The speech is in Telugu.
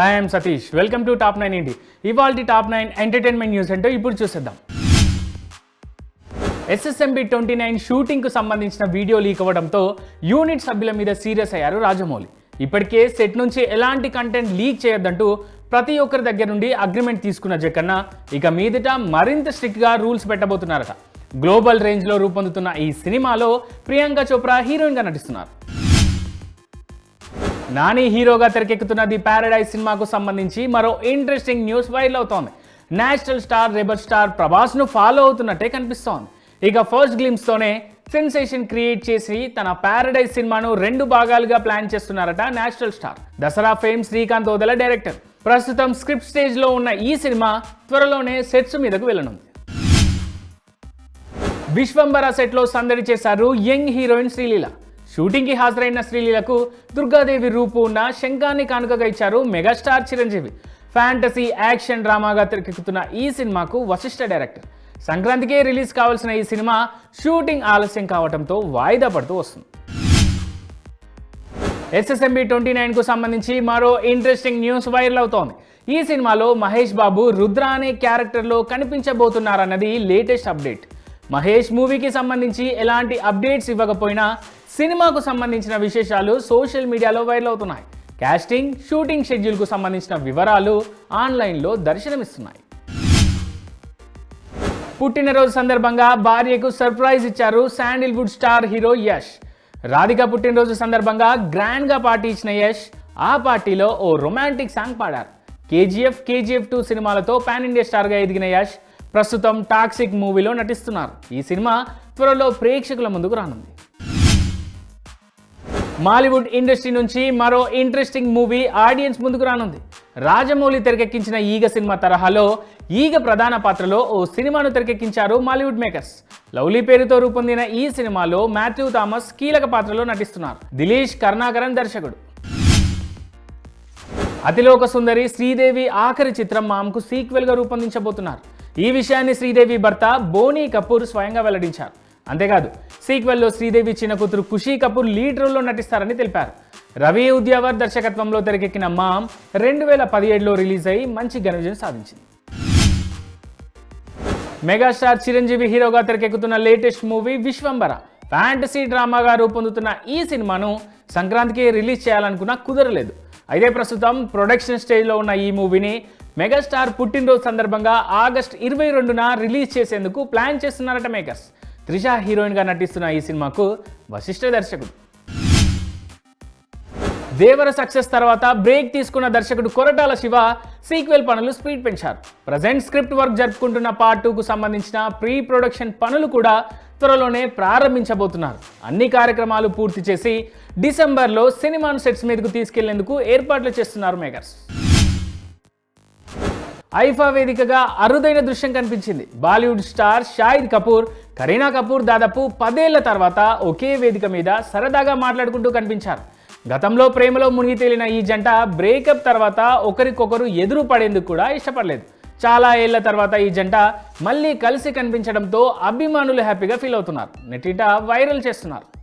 Hi I'm Satish welcome to top nine ఇండి ఇవాళ టాప్ నైన్ ఎంటర్టైన్మెంట్ న్యూస్ అంటే ఇప్పుడు చూసేద్దాం. ఎస్ఎస్ఎంబి ట్వంటీ నైన్ షూటింగ్కు సంబంధించిన వీడియో లీక్ అవ్వడంతో యూనిట్ సభ్యుల మీద సీరియస్ అయ్యారు రాజమౌళి. ఇప్పటికే సెట్ నుంచి ఎలాంటి కంటెంట్ లీక్ చేయొద్దంటూ ప్రతి ఒక్కరి దగ్గర నుండి అగ్రిమెంట్ తీసుకున్న జగన్న ఇక మీదట మరింత స్ట్రిక్ట్గా రూల్స్ పెట్టబోతున్నారట. గ్లోబల్ రేంజ్లో రూపొందుతున్న ఈ సినిమాలో ప్రియాంక చోప్రా హీరోయిన్గా నటిస్తున్నారు. నాని హీరోగా తెరకెక్కుతున్న ది ప్యారడైజ్ సినిమాకు సంబంధించి మరో ఇంట్రెస్టింగ్ న్యూస్ వైరల్ అవుతోంది. నేషనల్ స్టార్ రెబల్ స్టార్ ప్రభాస్ను ఫాలో అవుతున్నట్టే కనిపిస్తోంది. ఇక ఫస్ట్ గ్లిమ్స్తోనే సెన్సేషన్ క్రియేట్ చేసి తన ప్యారడైజ్ సినిమాను రెండు భాగాలుగా ప్లాన్ చేస్తున్నారట national star Dasara fame Srikanth Odela director ప్రస్తుతం స్క్రిప్ట్ స్టేజ్లో ఉన్న ఈ సినిమా త్వరలోనే సెట్స్ మీదకు వెళ్ళనుంది. విశ్వంబర సెట్లో సందడి చేశారు యంగ్ హీరోయిన్ శ్రీలీల. షూటింగ్కి హాజరైన శ్రీలీలకు దుర్గాదేవి రూపు ఉన్న శంఖాన్ని కానుకగా ఇచ్చారు మెగాస్టార్ చిరంజీవి. ఫ్యాంటసీ యాక్షన్ డ్రామాగా తెరకెక్కుతున్న ఈ సినిమాకు వశిష్ఠ డైరెక్టర్. సంక్రాంతికే రిలీజ్ కావాల్సిన ఈ సినిమా షూటింగ్ ఆలస్యం కావడంతో వాయిదా పడుతూ వస్తుంది. ఎస్ఎస్ఎంబి ట్వంటీ నైన్కు సంబంధించి మరో ఇంట్రెస్టింగ్ న్యూస్ వైరల్ అవుతోంది. ఈ సినిమాలో మహేష్ బాబు రుద్ర అనే క్యారెక్టర్లో కనిపించబోతున్నారన్నది లేటెస్ట్ అప్డేట్. మహేష్ మూవీకి సంబంధించి ఎలాంటి అప్డేట్స్ ఇవ్వకపోయినా సినిమాకు సంబంధించిన విశేషాలు సోషల్ మీడియాలో వైరల్ అవుతున్నాయి. కాస్టింగ్ షూటింగ్ షెడ్యూల్కు సంబంధించిన వివరాలు ఆన్లైన్లో దర్శనమిస్తున్నాయి. పుట్టినరోజు సందర్భంగా భార్యకు సర్ప్రైజ్ ఇచ్చారు Sandalwood star hero Yash. Radhika పుట్టినరోజు సందర్భంగా గ్రాండ్గా పార్టీ ఇచ్చిన యష్ ఆ పార్టీలో ఓ రొమాంటిక్ సాంగ్ పాడారు. కేజీఎఫ్ కేజీఎఫ్ టూ సినిమాలతో పాన్ ఇండియా స్టార్గా ఎదిగిన యష్ ప్రస్తుతం టాక్సిక్ మూవీలో నటిస్తున్నారు. ఈ సినిమా త్వరలో ప్రేక్షకుల ముందుకు రానుంది. మాలీవుడ్ ఇండస్ట్రీ నుంచి మరో ఇంట్రెస్టింగ్ మూవీ ఆడియన్స్ ముందుకు రానుంది. రాజమౌళి తెరకెక్కించిన ఈగ సినిమా తరహాలో ఈగ ప్రధాన పాత్రలో ఓ సినిమాను తెరకెక్కించారు మాలీవుడ్ మేకర్స్. లవ్లీ పేరుతో రూపొందిన ఈ సినిమాలో మాథ్యూ థామస్ కీలక పాత్రలో నటిస్తున్నారు. దిలీష్ కరుణాకరన్ దర్శకుడు. అతిలోక సుందరి శ్రీదేవి ఆఖరి చిత్రం మామ్కు సీక్వెల్గా రూపొందించబోతున్నారు. ఈ విషయాన్ని శ్రీదేవి భర్త బోనీ కపూర్ స్వయంగా వెల్లడించారు. అంతేకాదు సీక్వెల్లో శ్రీదేవి చిన్న కూతురు ఖుషీ కపూర్ లీడ్ రోల్లో నటిస్తారని తెలిపారు. రవి ఉద్యావర్ దర్శకత్వంలో తెరకెక్కిన మామ్ రెండు వేల పదిహేడులో రిలీజ్ అయి మంచి ఘన విజయం సాధించింది. మెగాస్టార్ చిరంజీవి హీరోగా తెరకెక్కుతున్న లేటెస్ట్ మూవీ విశ్వంబర ఫ్యాంటసీ డ్రామాగా రూపొందుతున్న ఈ సినిమాను సంక్రాంతికి రిలీజ్ చేయాలనుకున్నా కుదరలేదు. అయితే ప్రస్తుతం ప్రొడక్షన్ స్టేజ్లో ఉన్న ఈ మూవీని మెగాస్టార్ పుట్టినరోజు సందర్భంగా ఆగస్ట్ ఇరవై రెండున రిలీజ్ చేసేందుకు ప్లాన్ చేస్తున్నారట మేకర్స్. త్రిష హీరోయిన్గా నటిస్తున్న ఈ సినిమాకు వశిష్ఠ దర్శకుడు. దేవర సక్సెస్ తర్వాత బ్రేక్ తీసుకున్న దర్శకుడు కొరటాల శివ సీక్వెల్ పనులు స్పీడ్ పెంచారు. ప్రజెంట్ స్క్రిప్ట్ వర్క్ జరుపుకుంటున్న పార్ట్ టూకు సంబంధించిన ప్రీ ప్రొడక్షన్ పనులు కూడా త్వరలోనే ప్రారంభించబోతున్నారు. అన్ని కార్యక్రమాలు పూర్తి చేసి డిసెంబర్లో సినిమాను సెట్స్ మీదకు తీసుకెళ్ళేందుకు ఏర్పాట్లు చేస్తున్నారు మేకర్స్ ఐఫా వేదికగా అరుదైన దృశ్యం కనిపించింది. బాలీవుడ్ స్టార్ షాహిద్ కపూర్ కరీనా కపూర్ దాదాపు పదేళ్ళ తర్వాత ఒకే వేదిక మీద సరదాగా మాట్లాడుకుంటూ కనిపించారు. గతంలో ప్రేమలో మునిగి తేలిన ఈ జంట బ్రేకప్ తర్వాత ఒకరికొకరు ఎదురు పడేందుకు కూడా ఇష్టపడలేదు. చాలా ఏళ్ళ తర్వాత ఈ జంట మళ్ళీ కలిసి కనిపించడంతో అభిమానులు హ్యాపీగా ఫీల్ అవుతున్నారు. నెటిట వైరల్ చేస్తున్నారు.